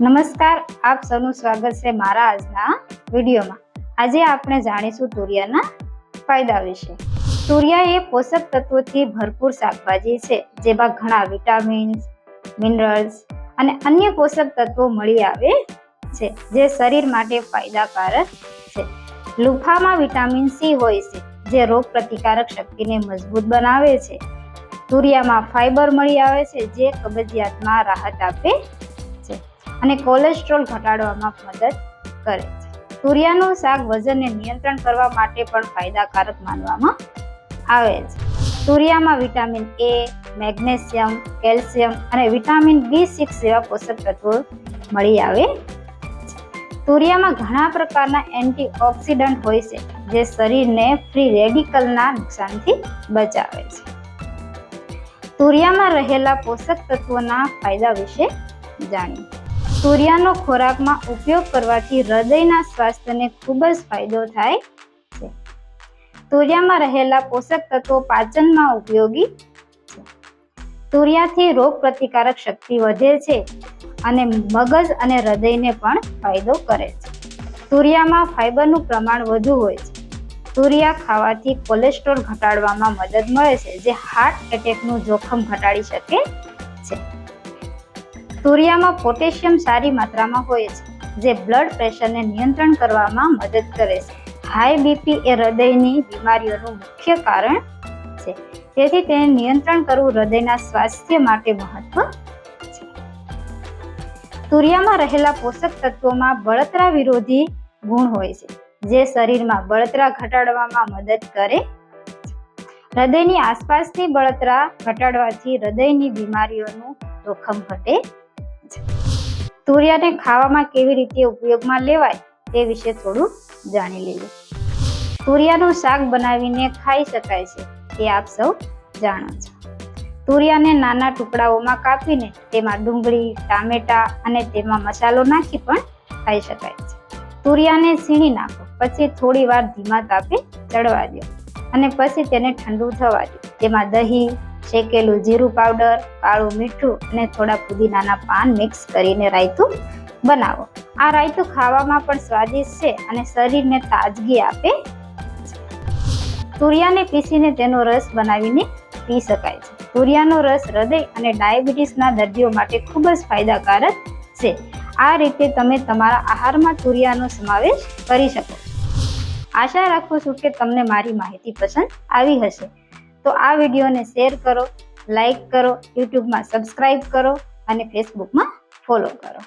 નમસ્કાર, આપ સૌનું સ્વાગત છે મારા આજના વિડીયોમાં. આજે આપણે જાણીશું તુરિયાના ફાયદા વિશે. તુરિયા એ પોષક તત્વોથી ભરપૂર શાકભાજી છે, જેમાં ઘણા વિટામિન્સ, મિનરલ્સ અને અન્ય પોષક તત્વો મળી આવે છે, જે શરીર માટે ફાયદાકારક છે. લુફામાં વિટામિન સી હોય છે, જે રોગ પ્રતિકારક શક્તિને મજબૂત બનાવે છે. તુરિયામાં ફાઈબર મળી આવે છે, જે કબજિયાતમાં રાહત આપે અને કોલેસ્ટ્રોલ ઘટાડવામાં મદદ કરે છે. તુરિયાનું શાક વજનને નિયંત્રણ કરવા માટે પણ ફાયદાકારક માનવામાં આવે છે. તુરિયામાં વિટામિન એ મેગ્નેશિયમ, કેલ્શિયમ અને વિટામિન બી સિક્સ જેવા પોષક તત્વો મળી આવે તુરિયામાં ઘણા પ્રકારના એન્ટીઓક્સિડન્ટ હોય છે, જે શરીરને ફ્રી રેડિકલના નુકસાનથી બચાવે છે. તુરિયામાં રહેલા પોષક તત્વોના ફાયદા વિશે જાણીએ. તુરિયાનો ખોરાકમાં ઉપયોગ કરવાથી હૃદયના સ્વાસ્થ્યને ખૂબ જ ફાયદો થાય છે. તુરિયામાં રહેલા પોષક તત્વો પાચનમાં ઉપયોગી છે. સૂર્યાથી રોગ પ્રતિકારક શક્તિ વધે છે અને મગજ અને હૃદયને પણ ફાયદો કરે છે. સૂર્યામાં ફાઈબરનું પ્રમાણ વધુ હોય છે. તુરિયા ખાવાથી કોલેસ્ટ્રોલ ઘટાડવામાં મદદ મળે છે, જે હાર્ટ એટેકનું જોખમ ઘટાડી શકે છે. તુરિયામાં પોટેશિયમ સારી માત્રામાં હોય છે, જે બ્લડ પ્રેશરને નિયંત્રણ કરવામાં મદદ કરે છે. હાઈ બીપી એ હૃદયની બીમારીઓનું મુખ્ય કારણ છે. તેથી તેને નિયંત્રણ કરવું હૃદયના સ્વાસ્થ્ય માટે મહત્વ છે. તુરિયામાં રહેલા પોષક તત્વોમાં બળતરા વિરોધી ગુણ હોય છે, જે શરીરમાં બળતરા ઘટાડવામાં મદદ કરે હૃદયની આસપાસની બળતરા ઘટાડવાથી હૃદયની બીમારીઓનું જોખમ ઘટે છે. તુરિયાને ખાવામાં કેવી રીતે ઉપયોગમાં લેવાય તે વિશે થોડું જાણી લઈએ. તુરિયાનું શાક બનાવીને ખાઈ શકાય છે, તે આપ સૌ જાણો છો. તુરિયાને નાના ટુકડાઓમાં કાપીને તેમાં ડુંગળી, ટામેટા અને તેમાં મસાલો નાખી પણ ખાઈ શકાય છે. તુરિયાને સીણી નાખો, પછી થોડી વાર ધીમા તાપે ચડવા દો અને પછી તેને ઠંડુ થવા દો. તેમાં દહીં શેકેલું જીરું પાવડર, કાળું મીઠું અને થોડા પુદીનાના પાન મિક્સ કરીને રાયતું બનાવો. આ રાયતું ખાવામાં પણ સ્વાદિષ્ટ છે અને શરીરને તાજગી આપે. તુરિયાને પીસીને તેનો રસ બનાવીને પી શકાય છે. તુરિયાનો રસ હૃદય અને ડાયાબિટીસના દર્દીઓ માટે ખૂબ જ ફાયદાકારક છે. આ રીતે તમે તમારા આહારમાં તુરિયાનો સમાવેશ કરી શકો આશા રાખું છું કે તમને મારી માહિતી પસંદ આવી હશે. તો આ વિડીયોને શેર કરો લાઈક કરો યુટ્યુબમાં સબસ્ક્રાઈબ કરો અને ફેસબુકમાં ફોલો કરો.